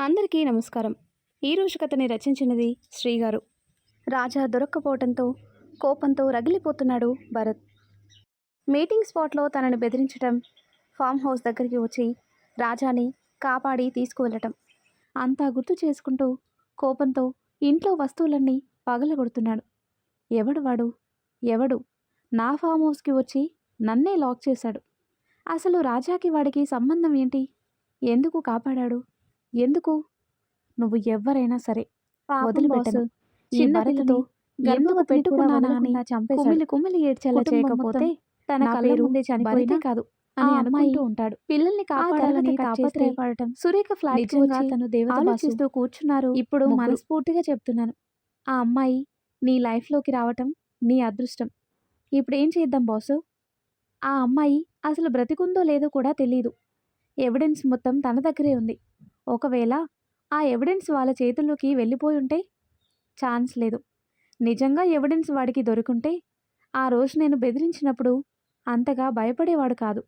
అందరికీ నమస్కారం. ఈరోజు కథని రచించినది శ్రీగారు. రాజా దొరక్కపోవడంతో కోపంతో రగిలిపోతున్నాడు భరత్. మీటింగ్ స్పాట్లో తనను బెదిరించటం ఫామ్ హౌస్ దగ్గరికి వచ్చి రాజాని కాపాడి తీసుకువెళ్ళటం. అంతా గుర్తు చేసుకుంటూ కోపంతో ఇంట్లో వస్తువులన్నీ పగలగొడుతున్నాడు. ఎవడు వాడు? ఎవడు? నా ఫామ్ హౌస్కి వచ్చి నన్నే లాక్ చేశాడు. అసలు రాజాకి వాడికి సంబంధం ఏంటి? ఎందుకు కాపాడాడు? ఎందుకు? నువ్వు ఎవరైనా సరే వదిలిపెట్టను. చిన్న పిల్లని ఎందుకు పెట్టుకున్నానా అని కుమిలి కుమిలి ఏడ్చేలా చేయకపోతే తన కళ్ళ ముందే చనిపోయినా భరతే కాదు అని అనుకుంటూ ఉంటాడు. పిల్లల్ని కాపాడాలని తాపత్రయపడటం సురేఖ ఫ్లాట్ తను దేవత కూర్చున్నారు ఇప్పుడు. మనస్ఫూర్తిగా చెప్తున్నాను. ఆ అమ్మాయి నీ లైఫ్లోకి రావటం నీ అదృష్టం. ఇప్పుడు ఏం చేద్దాం బాసు? ఆ అమ్మాయి అసలు బ్రతికుందో లేదో కూడా తెలియదు ఎవిడెన్స్ మొత్తం తన దగ్గరే ఉంది. ఒకవేళ ఆ ఎవిడెన్స్ వాళ్ళ చేతుల్లోకి వెళ్ళిపోయి ఉంటే ఛాన్స్ లేదు. నిజంగా ఎవిడెన్స్ వాడికి దొరుకుంటే ఆ రోజు నేను బెదిరించినప్పుడు అంతగా భయపడేవాడు కాదు.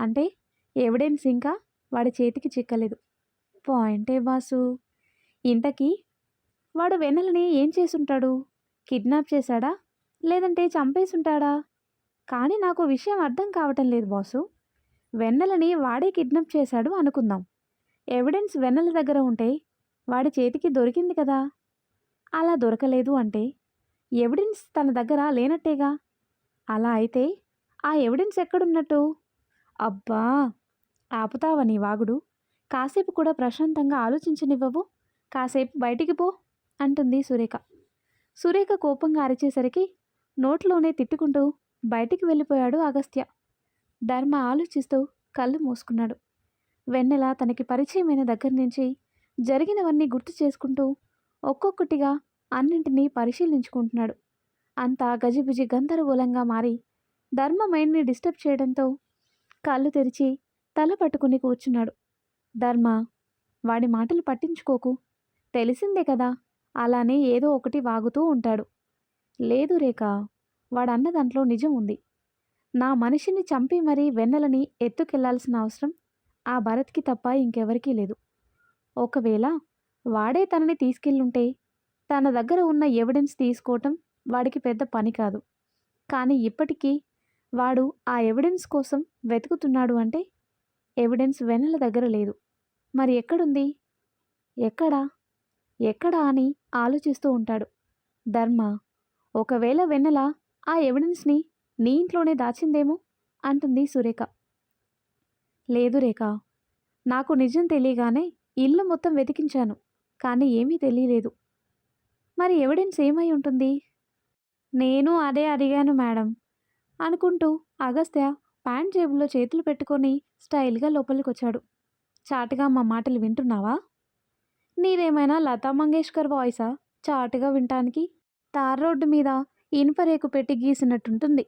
అంటే ఎవిడెన్స్ ఇంకా వాడి చేతికి చిక్కలేదు. పాయింటే బాసు ఇంతకీ వాడు వెన్నెలని ఏం చేసుంటాడు కిడ్నాప్ చేశాడా? లేదంటే చంపేసుంటాడా కానీ నాకు విషయం అర్థం కావటం లేదు బాసు. వెన్నెలని వాడే కిడ్నాప్ చేశాడు అనుకుందాం. ఎవిడెన్స్ వెన్నెల దగ్గర ఉంటే వాడి చేతికి దొరికింది కదా. అలా దొరకలేదు అంటే ఎవిడెన్స్ తన దగ్గర లేనట్టేగా? అలా అయితే ఆ ఎవిడెన్స్ ఎక్కడున్నట్టు? అబ్బా! ఆపుతావని వాగుడు? కాసేపు కూడా ప్రశాంతంగా ఆలోచించనివ్వవు. కాసేపు బయటికి పో! అంటుంది సురేఖ. సురేఖ కోపంగా అరిచేసరికి నోట్లోనే తిట్టుకుంటూ బయటికి వెళ్ళిపోయాడు అగస్త్య. ధర్మ ఆలోచిస్తూ కళ్ళు మూసుకున్నాడు. వెన్నెల తనకి పరిచయమైన దగ్గర నుంచి జరిగినవన్నీ గుర్తు చేసుకుంటూ ఒక్కొక్కటిగా అన్నింటినీ పరిశీలించుకుంటున్నాడు. అంతా గజిబిజి గందరగోళంగా మారి ధర్మ మైండ్ని డిస్టర్బ్ చేయడంతో కళ్ళు తెరిచి తల పట్టుకుని కూర్చున్నాడు. ధర్మ వాడి మాటలు పట్టించుకోకు. తెలిసిందే కదా అలానే ఏదో ఒకటి వాగుతూ ఉంటాడు. లేదు రేఖ వాడన్న దాంట్లో నిజం ఉంది. నా మనిషిని చంపి మరీ వెన్నెలని ఎత్తుకెళ్ళాల్సిన అవసరం ఆ భరత్కి తప్ప ఇంకెవరికీ లేదు. ఒకవేళ వాడే తనని తీసుకెళ్ళుంటే తన దగ్గర ఉన్న ఎవిడెన్స్ తీసుకోవటం వాడికి పెద్ద పని కాదు. కానీ ఇప్పటికీ వాడు ఆ ఎవిడెన్స్ కోసం వెతుకుతున్నాడు అంటే ఎవిడెన్స్ వెన్నెల దగ్గర లేదు. మరి ఎక్కడుంది? ఎక్కడా? ఎక్కడా అని ఆలోచిస్తూ ఉంటాడు. ధర్మ ఒకవేళ వెన్నెల ఆ ఎవిడెన్స్ని నీ ఇంట్లోనే దాచిందేమో అంటుంది సురేఖ. లేదు రేఖ. నాకు నిజం తెలియగానే ఇల్లు మొత్తం వెతికించాను కానీ ఏమీ తెలియలేదు. మరి ఎవిడెన్స్ ఏమై ఉంటుంది? నేను అదే అడిగాను మేడం అనుకుంటూ అగస్త్య ప్యాంట్ జేబులో చేతులు పెట్టుకొని స్టైల్గా లోపలికొచ్చాడు. చాటుగా మా మాటలు వింటున్నావా? నీదేమైనా లతా మంగేష్కర్ వాయిసా? చాటుగా వినటానికి? తార్ రోడ్డు మీద ఇనుపరేకు పెట్టి గీసినట్టుంటుంది.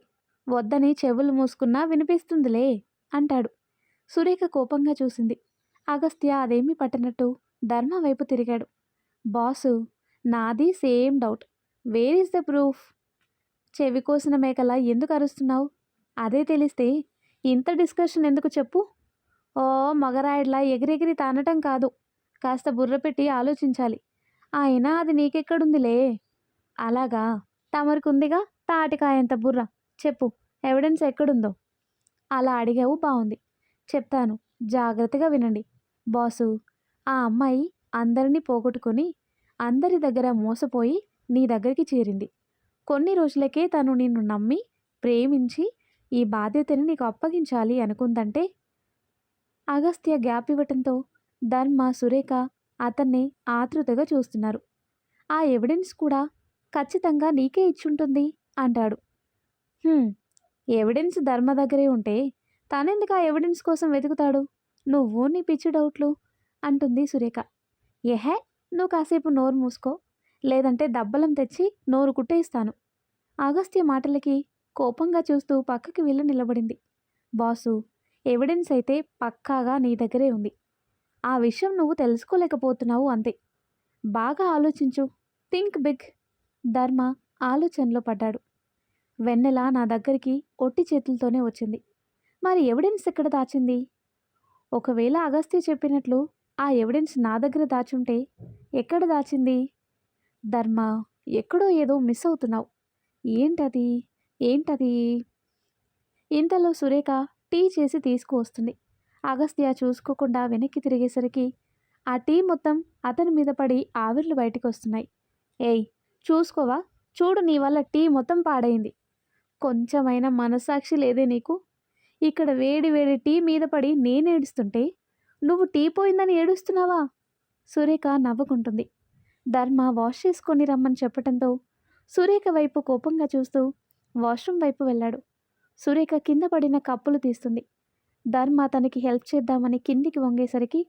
వద్దని చెవులు మూసుకున్నా వినిపిస్తుందిలే అంటాడు. సురేఖ కోపంగా చూసింది. అగస్త్య అదేమీ పట్టనట్టు ధర్మ వైపు తిరిగాడు. బాసు నాది same doubt. Where is the proof? చెవి కోసిన మేకలా ఎందుకు అరుస్తున్నావు? అదే తెలిస్తే ఇంత డిస్కషన్ ఎందుకు చెప్పు? ఓ మగరాయిడ్లా ఎగిరెగిరి తానటం కాదు. కాస్త బుర్ర పెట్టి ఆలోచించాలి. అయినా అది నీకెక్కడుందిలే? అలాగా? తమరికుందిగా? తాటికాయంత బుర్ర. చెప్పు ఎవిడెన్స్ ఎక్కడుందో? అలా అడిగావు బాగుంది చెప్తాను. జాగ్రత్తగా వినండి. బాసు ఆ అమ్మాయి అందరినీ పోగొట్టుకొని అందరి దగ్గర మోసపోయి నీ దగ్గరికి చేరింది. కొన్ని రోజులకే తను నిన్ను నమ్మి ప్రేమించి ఈ బాధ్యతని నీకు అప్పగించాలి అనుకుందంటే అగస్త్య గ్యాప్ ఇవ్వటంతో ధర్మ సురేఖ అతన్ని ఆతృతగా చూస్తున్నారు. ఆ ఎవిడెన్స్ కూడా ఖచ్చితంగా నీకే ఇచ్చుంటుంది అంటాడు. ఎవిడెన్స్ ధర్మ దగ్గరే ఉంటే తానెందుకు ఆ ఎవిడెన్స్ కోసం వెతుకుతాడు? నువ్వు నీ పిచ్చి డౌట్లు అంటుంది సురేఖ. ఏహే నువ్వు కాసేపు నోరు మూసుకో లేదంటే దబ్బలం తెచ్చి నోరు కుట్టేస్తాను ఆగస్త్య మాటలకి కోపంగా చూస్తూ పక్కకి వెళ్ళి నిలబడింది. బాసు ఎవిడెన్స్ అయితే పక్కాగా నీ దగ్గరే ఉంది. ఆ విషయం నువ్వు తెలుసుకోలేకపోతున్నావు అంతే. బాగా ఆలోచించు. థింక్ బిగ్ ధర్మ ఆలోచనలో పడ్డాడు. వెన్నెల నా దగ్గరికి ఒట్టి చేతులతోనే వచ్చింది. మరి ఎవిడెన్స్ ఎక్కడ దాచింది? ఒకవేళ అగస్త్య చెప్పినట్లు ఆ ఎవిడెన్స్ నా దగ్గర దాచుంటే ఎక్కడ దాచింది? ధర్మ ఎక్కడో ఏదో మిస్ అవుతున్నావు. ఏంటది? ఏంటది? ఇంతలో సురేఖ టీ చేసి తీసుకువస్తుంది. అగస్త్య చూసుకోకుండా వెనక్కి తిరిగేసరికి ఆ టీ మొత్తం అతని మీద పడి ఆవిర్లు బయటికి వస్తున్నాయి ఏయ్ చూసుకోవా? చూడు నీ వల్ల టీ మొత్తం పాడైంది. కొంచెమైనా మనస్సాక్షి లేదే నీకు? ఇక్కడ వేడి వేడి టీ మీద పడి నేను ఏడుస్తుంటే నువ్వు టీ పోయిందని ఏడుస్తున్నావా? సురేఖ నవ్వుకుంటుంది. ధర్మ వాష్ చేసుకొని రమ్మని చెప్పటంతో సురేఖ వైపు కోపంగా చూస్తూ వాష్రూమ్ వైపు వెళ్ళాడు. సురేఖ కింద పడిన కప్పులు తీస్తుంది. ధర్మ తనకి హెల్ప్ చేద్దామని కిందికి వంగేసరికి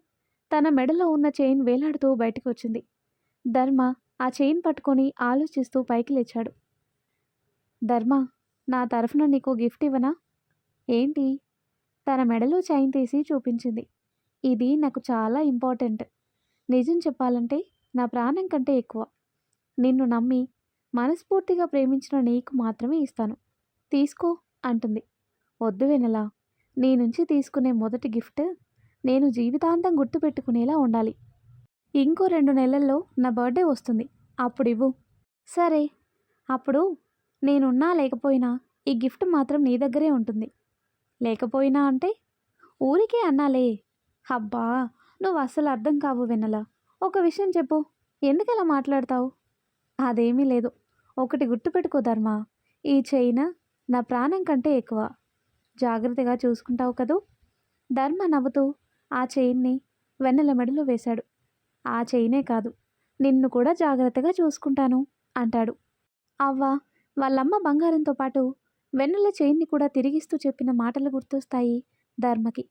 తన మెడలో ఉన్న చైన్ వేలాడుతూ బయటకు వచ్చింది. ధర్మ ఆ చైన్ పట్టుకొని ఆలోచిస్తూ పైకి లేచాడు. ధర్మ నా తరఫున నీకు గిఫ్ట్ ఇవ్వనా? ఏంటి? తన మెడలో చైన్ తీసి చూపించింది. ఇది నాకు చాలా ఇంపార్టెంట్. నిజం చెప్పాలంటే నా ప్రాణం కంటే ఎక్కువ. నిన్ను నమ్మి మనస్ఫూర్తిగా ప్రేమించిన నీకు మాత్రమే ఇస్తాను. తీసుకో అంటుంది. వద్దు వెనలా నీ నుంచి తీసుకునే మొదటి గిఫ్ట్ నేను జీవితాంతం గుర్తుపెట్టుకునేలా ఉండాలి. ఇంకో రెండు నెలల్లో నా బర్త్డే వస్తుంది. అప్పుడు ఇవ్వు సరే అప్పుడు నేనున్నా లేకపోయినా ఈ గిఫ్ట్ మాత్రం నీ దగ్గరే ఉంటుంది. లేకపోయినా అంటే? ఊరికే అన్నాలే. అబ్బా నువ్వు అస్సలు అర్థం కావు వెన్నెల. ఒక విషయం చెప్పు. ఎందుకలా మాట్లాడతావు? అదేమీ లేదు. ఒకటి గుర్తుపెట్టుకో ధర్మ. ఈ చైన నా ప్రాణం కంటే ఎక్కువ. జాగ్రత్తగా చూసుకుంటావు కదూ? ధర్మ నవ్వుతూ ఆ చైన్ని వెన్నెల మెడలో వేశాడు. ఆ చైనే కాదు. నిన్ను కూడా జాగ్రత్తగా చూసుకుంటాను అంటాడు. అవ్వ వాళ్ళమ్మ బంగారంతో పాటు వెన్నెల చైన్ని కూడా తిరిగిస్తూ చెప్పిన మాటలు గుర్తొస్తాయి ధర్మకి.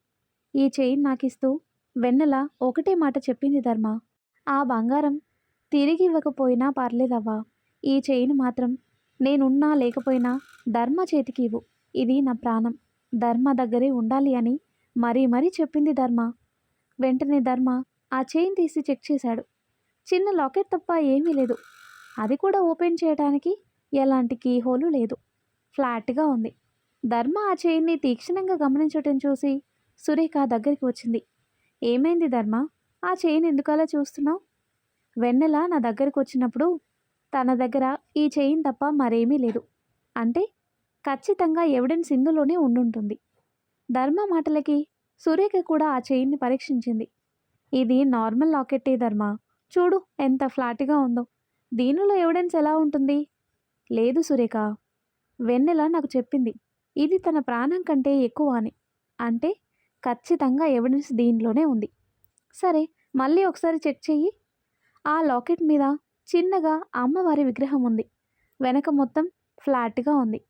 ఈ చైన్ నాకిస్తూ వెన్నెల ఒకటే మాట చెప్పింది ధర్మ. ఆ బంగారం తిరిగి ఇవ్వకపోయినా పర్లేదవ్వా. ఈ చైన్ మాత్రం నేనున్నా లేకపోయినా ధర్మ చేతికి ఇవ్వు ఇది నా ప్రాణం. ధర్మ దగ్గరే ఉండాలి అని మరీ మరీ చెప్పింది ధర్మ. వెంటనే ధర్మ ఆ చైన్ తీసి చెక్ చేశాడు. చిన్న లాకెట్ తప్ప ఏమీ లేదు. అది కూడా ఓపెన్ చేయడానికి ఎలాంటి కీ హోలు లేదు. ఫ్లాట్గా ఉంది. ధర్మ ఆ చైన్ని తీక్షణంగా గమనించటం చూసి సురేఖ దగ్గరికి వచ్చింది. ఏమైంది ధర్మ? ఆ చైన్ ఎందుకలా చూస్తున్నావు? వెన్నెల నా దగ్గరికి వచ్చినప్పుడు తన దగ్గర ఈ చైన్ తప్ప మరేమీ లేదు. అంటే ఖచ్చితంగా ఎవిడెన్స్ ఇందులోనే ఉండుంటుంది. ధర్మ మాటలకి సురేఖ కూడా ఆ చైన్ని పరీక్షించింది. ఇది నార్మల్ లాకెట్టే ధర్మ. చూడు ఎంత ఫ్లాట్గా ఉందో. దీనిలో ఎవిడెన్స్ ఎలా ఉంటుంది? లేదు సురేఖ. వెన్నెల నాకు చెప్పింది ఇది తన ప్రాణం కంటే ఎక్కువ అని. అంటే ఖచ్చితంగా ఎవిడెన్స్ దీనిలోనే ఉంది. సరే మళ్ళీ ఒకసారి చెక్ చెయ్యి. ఆ లాకెట్ మీద చిన్నగా అమ్మవారి విగ్రహం ఉంది. వెనక మొత్తం ఫ్లాట్గా ఉంది.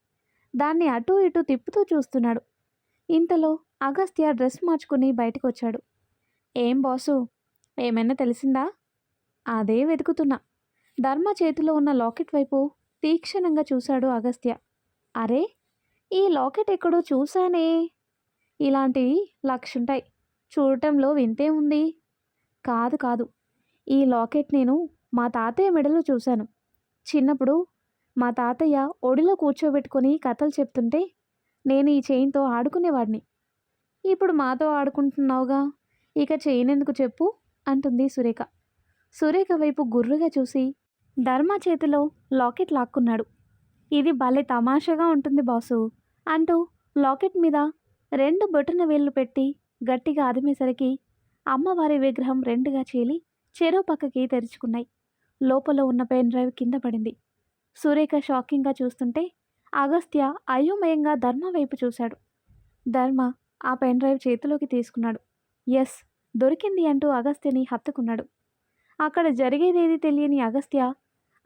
దాన్ని అటూ ఇటూ తిప్పుతూ చూస్తున్నాడు. ఇంతలో అగస్త్య డ్రెస్ మార్చుకుని బయటకు వచ్చాడు ఏం బాసు ఏమైనా తెలిసిందా? అదే వెతుకుతున్నా. ధర్మ చేతిలో ఉన్న లాకెట్ వైపు తీక్షణంగా చూశాడు అగస్త్య. అరే ఈ లాకెట్ ఎక్కడో చూశానే. ఇలాంటివి లక్షుంటాయి చూడటంలో వింతే ఉంది. కాదు కాదు. ఈ లాకెట్ నేను మా తాతయ్య మెడలో చూశాను. చిన్నప్పుడు మా తాతయ్య ఒడిలో కూర్చోబెట్టుకొని కథలు చెప్తుంటే నేను ఈ చైన్తో ఆడుకునేవాడిని. ఇప్పుడు మాతో ఆడుకుంటున్నావుగా? ఇక చైన్ ఎందుకు చెప్పు? అంటుంది సురేఖ. సురేఖ వైపు గుర్రుగా చూసి ధర్మ చేతిలో లాకెట్ లాక్కున్నాడు. ఇది భలే తమాషగా ఉంటుంది బాసు అంటూ లాకెట్ మీద రెండు బొటన వేళ్ళు పెట్టి గట్టిగా అదిమేసరికి అమ్మవారి విగ్రహం రెండుగా చీలి చెరో పక్కకి తెరుచుకున్నాయి. లోపల ఉన్న పెన్ డ్రైవ్ కింద పడింది. సురేఖ షాకింగ్గా చూస్తుంటే అగస్త్య అయోమయంగా ధర్మ వైపు చూశాడు. ధర్మ ఆ పెన్ డ్రైవ్ చేతిలోకి తీసుకున్నాడు. ఎస్ దొరికింది అంటూ అగస్త్యని హత్తుకున్నాడు. అక్కడ జరిగేదేది తెలియని అగస్త్య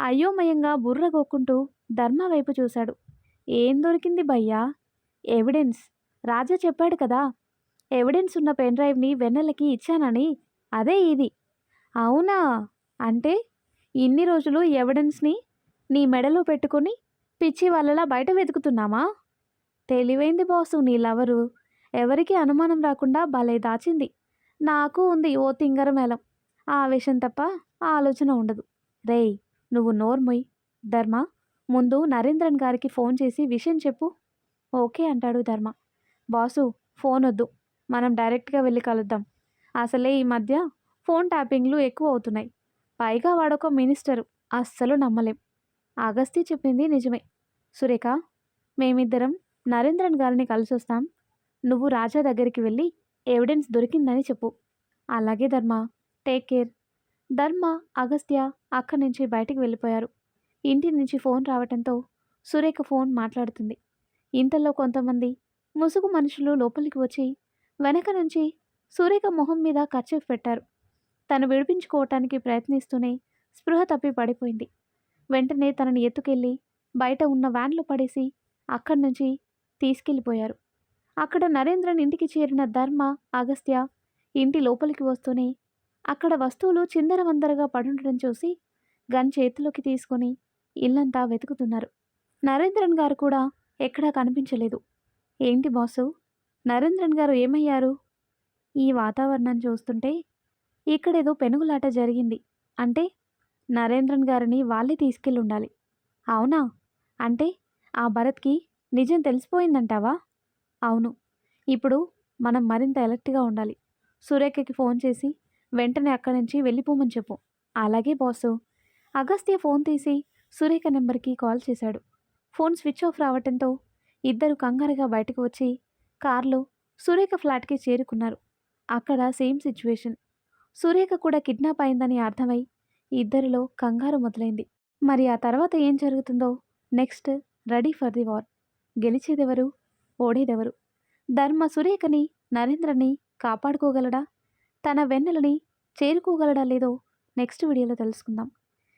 అయోమయంగా బుర్రగోక్కుంటూ ధర్మ వైపు చూశాడు. ఏం దొరికింది భయ్యా? ఎవిడెన్స్? రాజా చెప్పాడు కదా. ఎవిడెన్స్ ఉన్న పెన్ డ్రైవ్ని వెన్నెలకి ఇచ్చానని. అదే ఇది. అవునా? అంటే ఇన్ని రోజులు ఎవిడెన్స్ని నీ మెడలో పెట్టుకొని పిచ్చి వాళ్ళలా బయట వెతుకుతున్నామా తెలివైంది బాసు నీ లవరు. ఎవరికి అనుమానం రాకుండా భలే దాచింది. నాకు ఉంది ఓ తింగర మేళం. ఆ విషయం తప్ప ఆలోచన ఉండదు. రేయ్ నువ్వు నోర్మొయ్. ధర్మ ముందు నరేంద్రన్ గారికి ఫోన్ చేసి విషయం చెప్పు. ఓకే అంటాడు ధర్మ. బాసు ఫోన్ వద్దు. మనం డైరెక్ట్గా వెళ్ళి కలుద్దాం. అసలే ఈ మధ్య ఫోన్ ట్యాపింగ్లు ఎక్కువ అవుతున్నాయి. పైగా వాడొక మినిస్టరు. అస్సలు నమ్మలేం. అగస్తి చెప్పింది నిజమే. సురేఖ మేమిద్దరం నరేంద్రన్ గారిని కలిసొస్తాం. నువ్వు రాజా దగ్గరికి వెళ్ళి ఎవిడెన్స్ దొరికిందని చెప్పు. అలాగే ధర్మ టేక్ కేర్. ధర్మ అగస్త్య అక్కడి నుంచి బయటికి వెళ్ళిపోయారు. ఇంటి నుంచి ఫోన్ రావటంతో సురేఖ ఫోన్ మాట్లాడుతుంది. ఇంతలో కొంతమంది ముసుగు మనుషులు లోపలికి వచ్చి వెనక నుంచి సురేఖ మొహం మీద కర్చీఫ్ పెట్టారు. తను విడిపించుకోవటానికి ప్రయత్నిస్తూనే స్పృహ తప్పి పడిపోయింది. వెంటనే తనని ఎత్తుకెళ్ళి బయట ఉన్న వ్యాన్లో పడేసి అక్కడి నుంచి తీసుకెళ్ళిపోయారు. అక్కడ నరేంద్రన్ ఇంటికి చేరిన ధర్మ అగస్త్య ఇంటి లోపలికి వస్తూనే అక్కడ వస్తువులు చిందరవందరగా పడుండడం చూసి గన్ చేతిలోకి తీసుకొని ఇల్లంతా వెతుకుతున్నారు. నరేంద్రన్ గారు కూడా ఎక్కడా కనిపించలేదు. ఏంటి బాసు? నరేంద్రన్ గారు ఏమయ్యారు? ఈ వాతావరణం చూస్తుంటే ఇక్కడేదో పెనుగులాట జరిగింది. అంటే నరేంద్రన్ గారిని వాళ్ళే తీసుకెళ్ళి ఉండాలి అవునా? అంటే ఆ భరత్కి నిజం తెలిసిపోయిందంటావా? అవును. ఇప్పుడు మనం మరింత ఎలర్ట్గా ఉండాలి. సురేఖకి ఫోన్ చేసి వెంటనే అక్కడి నుంచి వెళ్ళిపోమని చెప్పు. అలాగే బాసు. అగస్త్య ఫోన్ తీసి సురేఖ నెంబర్కి కాల్ చేశాడు. ఫోన్ స్విచ్ ఆఫ్ రావటంతో ఇద్దరు కంగారుగా బయటకు వచ్చి కార్లో సురేఖ ఫ్లాట్కి చేరుకున్నారు. అక్కడ సేమ్ సిచ్యువేషన్. సురేఖ కూడా కిడ్నాప్ అయిందని అర్థమై ఇద్దరిలో కంగారు మొదలైంది. మరి ఆ తర్వాత ఏం జరుగుతుందో next ready for the war. గెలిచేదెవరు? ఓడేదెవరు? ధర్మ సురేఖని నరేంద్రని కాపాడుకోగలడా? తన వెన్నెలని చేరుకోగలడా లేదో నెక్స్ట్ వీడియోలో తెలుసుకుందాం.